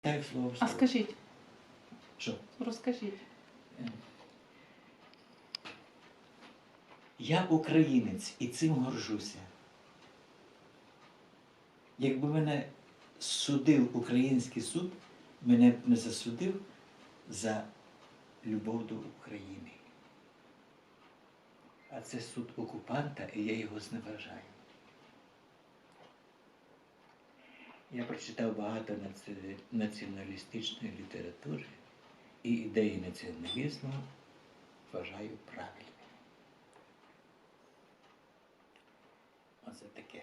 Так, слово А скажіть, Що? розкажіть. Я українець і цим горжуся. Якби мене судив український суд, мене б не засудив за любов до України. А це суд окупанта, і я його зневажаю. Я прочитав багато націоналістичної літератури і ідеї націоналізму вважаю правильними. Оце таке.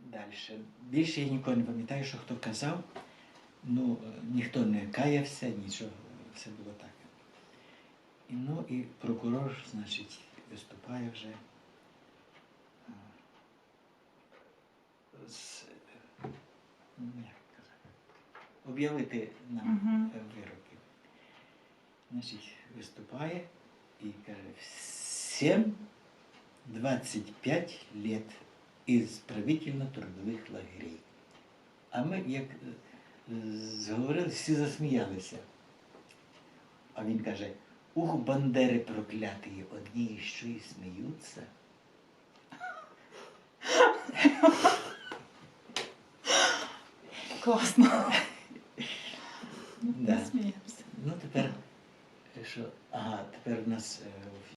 Далі. Більше я ніколи не пам'ятаю, що хто казав. Ну, е, ніхто не каявся, нічого, все було так. І, ну і прокурор, значить, виступає вже а, з, е, ну, як казати, об'явити нам е, вироки. Значить, виступає і каже, всім 25 лет ісправительно-трудових лагерей. А ми, як е, зговорили, всі засміялися. А він каже, ух, бандери прокляті, одні що й сміються. Класно. Да. Сміємося. Ну тепер, що, ага, тепер у нас е,